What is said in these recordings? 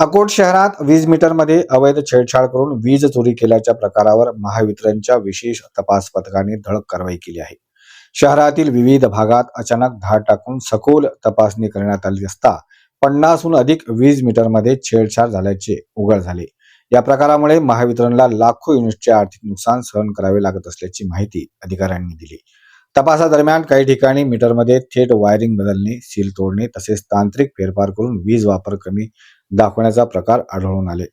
अकोट शहरात वीज मीटरमध्ये अवैध छेडछाड करून वीज चोरी केल्याच्या प्रकारावर महावितरणच्या विशेष तपास पथकाने धडक कारवाई केली आहे. शहरातील विविध भागात अचानक धाड टाकून सखोल तपासणी करण्यात आली असता पन्नासहून अधिक वीज मीटरमध्ये छेडछाड झाल्याचे उघड झाले. या प्रकारामुळे महावितरणला लाखो युनिटचे आर्थिक नुकसान सहन करावे लागत असल्याची माहिती अधिकाऱ्यांनी दिली. तपासादरम्यान काही ठिकाणी मीटरमध्ये थेट वायरिंग बदलणे सील तोडणे तसेच तांत्रिक फेरफार करून वीज वापर कमी दाखवण्याचा प्रकार आढळून आले.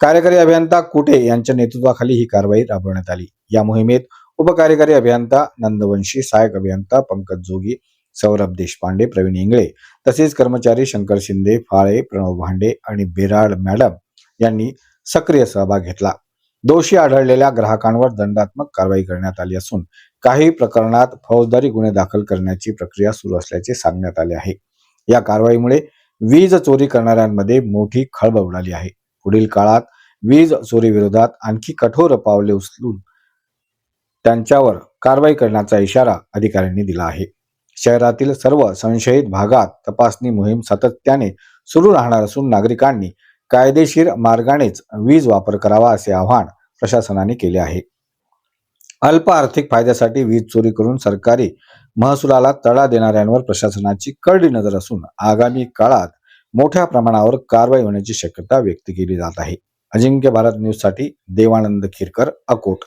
कार्यकारी अभियंता कुटे यांच्या नेतृत्वाखाली ही कारवाई राबवण्यात आली. या मोहिमेत उपकार्यकारी अभियंता नंदवंशी सहाय्यक अभियंता पंकज जोगी सौरभ देशपांडे प्रवीण इंगळे तसेच कर्मचारी शंकर शिंदे फाळे प्रणव भांडे आणि बेराड मॅडम यांनी सक्रिय सहभाग घेतला. दोषी आढळलेल्या ग्राहकांवर दंडात्मक कारवाई करण्यात आली असून काही प्रकरणात फौजदारी गुन्हे दाखल करण्याची प्रक्रिया सुरू असल्याचे सांगण्यात आले आहे. या कारवाईमुळे वीज चोरी करणाऱ्यांमध्ये मोठी खळबळ उडाली आहे. पुढील काळात वीज चोरी विरोधात आणखी कठोर पावले उचलून त्यांच्यावर कारवाई करण्याचा इशारा अधिकाऱ्यांनी दिला आहे. शहरातील सर्व संशयित भागात तपासणी मोहीम सातत्याने सुरू राहणार असून नागरिकांनी कायदेशीर मार्गानेच वीज वापर करावा असे आवाहन प्रशासनाने केले आहे. अल्प आर्थिक फायद्यासाठी वीज चोरी करून सरकारी महसुलाला तडा देणाऱ्यांवर प्रशासनाची करडी नजर असून आगामी काळात मोठ्या प्रमाणावर कारवाई होण्याची शक्यता व्यक्त केली जात आहे. अजिंक्य भारत न्यूजसाठी देवानंद खिरकर अकोट.